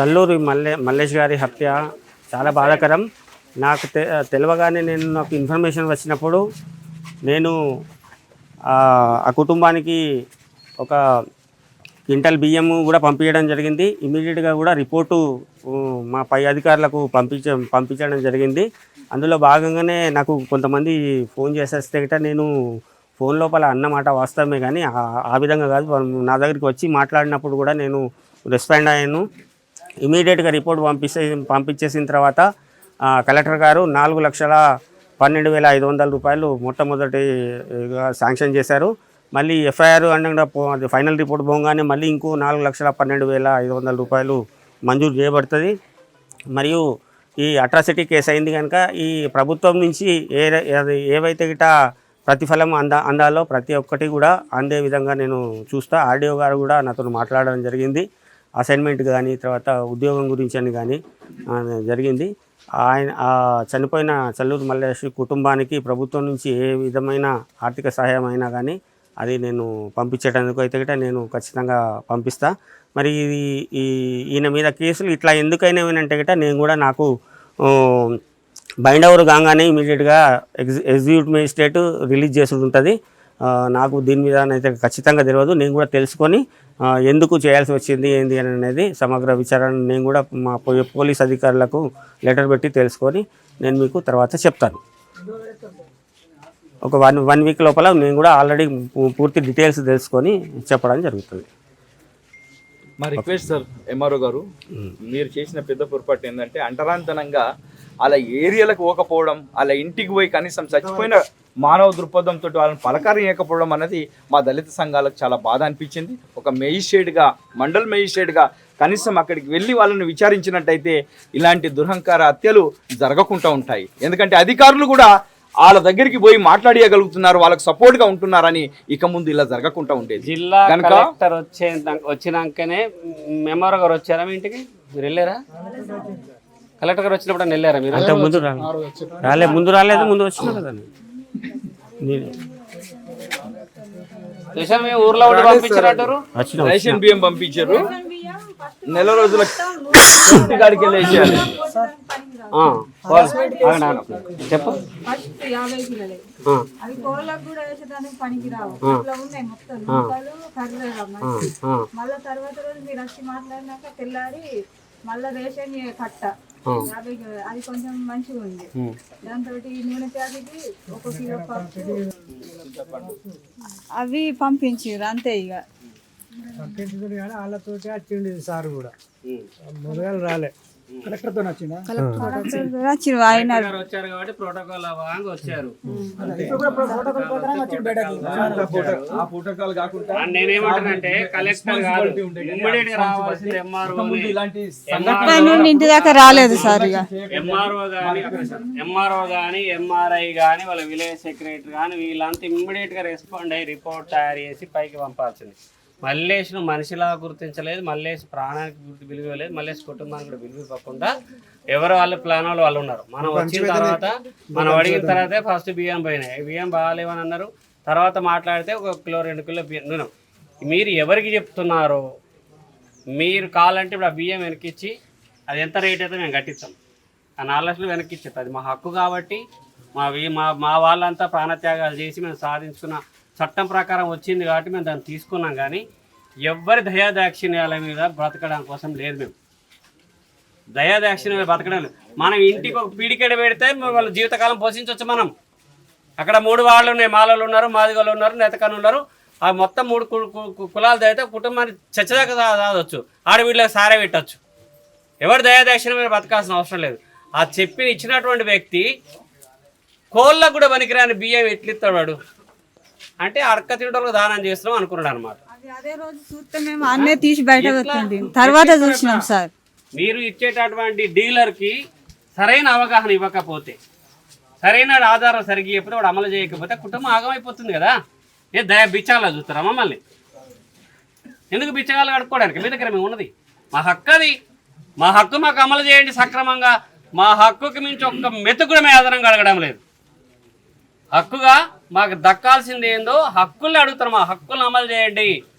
చల్లూరి మల్లె మల్లేష్ గారి హత్య చాలా బాధాకరం. నాకు తె తెలియగానే నేను నాకు ఇన్ఫర్మేషన్ వచ్చినప్పుడు నేను ఆ కుటుంబానికి ఒక క్వింటల్ బియ్యం కూడా పంపించడం జరిగింది. ఇమీడియట్గా కూడా రిపోర్టు మా పై అధికారులకు పంపించ పంపించడం జరిగింది. అందులో భాగంగానే నాకు కొంతమంది ఫోన్ చేసేస్తే గట నేను ఫోన్ లోపల అన్నమాట వాస్తవమే కానీ ఆ- విధంగా కాదు. నా దగ్గరికి వచ్చి మాట్లాడినప్పుడు కూడా నేను రెస్పాండ్ అయ్యాను. ఇమీడియట్గా రిపోర్ట్ పంపిస్తే పంపించేసిన తర్వాత కలెక్టర్ గారు నాలుగు లక్షల పన్నెండు వేల ఐదు వందల రూపాయలు మొట్టమొదటిగా శాంక్షన్ చేశారు. మళ్ళీ ఎఫ్ఐఆర్ అంటే అది ఫైనల్ రిపోర్ట్ పోగానే మళ్ళీ ఇంకో నాలుగు లక్షల పన్నెండు వేల ఐదు వందల రూపాయలు మంజూరు చేయబడుతుంది. మరియు ఈ అట్రాసిటీ కేసు అయింది కనుక ఈ ప్రభుత్వం నుంచి ఏ అది ఏవైతే గిట ప్రతిఫలం అంద అందాలో ప్రతి ఒక్కటి కూడా అందే విధంగా నేను చూస్తా. ఆర్డీఓ గారు కూడా నాతో మాట్లాడడం జరిగింది. అసైన్మెంట్ కానీ తర్వాత ఉద్యోగం గురించి అని కానీ జరిగింది. ఆయన చనిపోయిన చల్లూరు మల్లేష్ కుటుంబానికి ప్రభుత్వం నుంచి ఏ విధమైన ఆర్థిక సహాయం అయినా కానీ అది నేను పంపించేటందుకు అయితే గిట్ట నేను ఖచ్చితంగా పంపిస్తా. మరి ఇది ఈ ఈయన మీద కేసులు ఇట్లా ఎందుకైనా అంటే గిట్ట నేను కూడా నాకు బైండ్ ఓవర్ కాగానే ఇమీడియట్గా ఎగ్జి ఎగ్జిక్యూటివ్ మేజిస్ట్రేట్ రిలీజ్ చేసి ఉంటుంది. నాకు దీని మీద అయితే ఖచ్చితంగా తెలియదు నేను కూడా తెలుసుకొని ఎందుకు చేయాల్సి వచ్చింది ఏంది అని అనేది సమగ్ర విచారణ నేను కూడా మా పోలీస్ అధికారులకు లెటర్ పెట్టి తెలుసుకొని నేను మీకు తర్వాత చెప్తాను. ఒక వన్ వన్ వీక్ లోపల నేను కూడా ఆల్రెడీ పూర్తి డీటెయిల్స్ తెలుసుకొని చెప్పడం జరుగుతుంది. మా రిక్వెస్ట్ సార్ ఎంఆర్ఓ గారు మీరు చేసిన పెద్ద పొరపాటు ఏంటంటే అంటరాంతనంగా అలా ఏరియాలకు పోకపోవడం అలా ఇంటికి పోయి కనీసం చచ్చిపోయిన మానవ దృక్పథంతో వాళ్ళని పలకరియకపోవడం అనేది మా దళిత సంఘాలకు చాలా బాధ అనిపించింది. ఒక మెజిస్ట్రేట్గా మండల్ మెజిస్ట్రేట్గా కనీసం అక్కడికి వెళ్ళి వాళ్ళని విచారించినట్టయితే ఇలాంటి దురహంకార హత్యలు జరగకుండా ఉంటాయి. ఎందుకంటే అధికారులు కూడా వాళ్ళ దగ్గరికి పోయి మాట్లాడియగలుగుతున్నారు వాళ్ళకి సపోర్ట్గా ఉంటున్నారని ఇక ముందు ఇలా జరగకుండా ఉండేది. జిల్లా కలెక్టర్ వచ్చే వచ్చినాకనే మెమోర్ గారు వచ్చారా మీ ఇంటికి? మీరు వెళ్ళారా? కలెక్టర్ గారు వచ్చినప్పుడు వెళ్ళారా మీరు? ముందు రాలేదు రాలే ముందు రాలేదు ముందు వచ్చినా ఊర్లో రేషన్ బియ్యం పంపించారు. నెల రోజుల కాడికి వాళ్ళు-. చెప్పు. ఫస్ట్ యాభై కిలోలే అవి కూరలకు కూడా వేసేదానికి పనికి రావు. ఇట్లా ఉన్నాయి మొత్తం. మళ్ళా తర్వాత రోజు మీరు వచ్చి మాట్లాడినాక తెల్లారి మళ్ళా రేషన్ కట్ట. అది కొంచెం మంచిగా ఉంది. దాంతో నూనె ప్యాకెట్ ఒక కిలో పప్పు. అవి పంపించారు అంతే ఇక పంపించుకుని కానీ వచ్చిండు సార్ కూడా. మొదలు రాలే. వచ్చిందా వచ్చిరు ఆయన గారు వచ్చారు కాబట్టి ప్రోటోకాల్ అవ్వగా వచ్చారు. ఆ ప్రోటోకాల్ కాకుండా ఆ, నేనేమంటానంటే కలెక్టర్ కాదు. ఇమ్మీడియట్గా రావాల్సింది ఎంఆర్ఓ ఇలాంటి నుండి ఇంటి దాకా రాలేదు సార్ ఇక ఎంఆర్ఓ కానీ ఎంఆర్ఓ కానీ ఎంఆర్ఐ కానీ వాళ్ళ విలేజ్ సెక్రటరీ కానీ వీళ్ళంతా ఇమ్మీడియట్గా రెస్పాండ్ అయ్యి రిపోర్ట్ తయారు చేసి పైకి పంపాల్సింది. మల్లేష్ను మనిషిలా గుర్తించలేదు మల్లేష్ ప్రాణానికి గుర్తు విలువ లేదు మల్లేష్ కుటుంబానికి కూడా విలువ ఇవ్వకుండా ఎవరు వాళ్ళ ప్లాన్ వాళ్ళు వాళ్ళు ఉన్నారు. మనం వచ్చిన తర్వాత మనం అడిగిన తర్వాతే ఫస్ట్ బియ్యం పోయినాయి. బియ్యం బాగాలేవని అన్నారు. తర్వాత మాట్లాడితే ఒక కిలో రెండు కిలో బియ్యం నూనె. మీరు ఎవరికి చెప్తున్నారో మీరు కావాలంటే ఇప్పుడు ఆ బియ్యం వెనకిచ్చి అది ఎంత రేట్ అయితే మేము కట్టిస్తాం. ఆ నాలుగు లక్షలు వెనక్కి ఇచ్చేది అది మా హక్కు కాబట్టి మా మా మా వాళ్ళంతా ప్రాణత్యాగాలు చేసి మేము సాధించుకున్న చట్టం ప్రకారం వచ్చింది కాబట్టి మేము దాన్ని తీసుకున్నాం కానీ ఎవ్వరి దయాదాక్షిణ్యాల మీద బ్రతకడం కోసం లేదు మేము. దయాదాక్షిణ్యం మీద బ్రతకడం లేదు. మనం ఇంటికి ఒక పీడికెడ పెడితే వాళ్ళ జీవితకాలం పోషించవచ్చు మనం. అక్కడ మూడు వాళ్ళు ఉన్నాయి. మాలలు ఉన్నారు మాదిగలు ఉన్నారు నెతకలు ఉన్నారు. ఆ మొత్తం మూడు కు- కులాలు అయితే కుటుంబాన్ని చచ్చదాకా సాధవచ్చు ఆడవీళ్ళకి సారే పెట్టచ్చు. ఎవరు దయాదాక్షిణ్యం మీద బ్రతకాల్సిన అవసరం లేదు. ఆ చెప్పిన ఇచ్చినటువంటి వ్యక్తి కోళ్ళకు కూడా పనికిరాని బియ్యం ఎట్లిస్తాడు వాడు? అంటే అడక తినడానికి దానం చేస్తున్నాం అనుకున్నాడు అనమాట అది అదే రోజు చూస్తే మేము అన్నే తీసి బయట పెట్టండి తర్వాత చూసినాం సార్. మీరు ఇచ్చేటటువంటి డీలర్కి సరైన అవగాహన ఇవ్వకపోతే సరైన ఆధారం సరిగ్గా చెప్పితే వాడు అమలు చేయకపోతే కుటుంబం ఆగమైపోతుంది కదా. ఏ దయ బిచ్చాలా చూస్తారా మమ్మల్ని? ఎందుకు బిచ్చగాలు కడుక్కోవడానికి? మీ దగ్గర మేము ఉన్నది. మా హక్కు అది మా హక్కు మాకు అమలు చేయండి సక్రమంగా. మా హక్కుకి మించి ఒక్క మెతుకు కూడా మేము ఆధారంగా అడగడం లేదు. హక్కుగా మాకు దక్కాల్సింది ఏందో హక్కుల్ని అడుగుతారు మా హక్కులను అమలు చేయండి.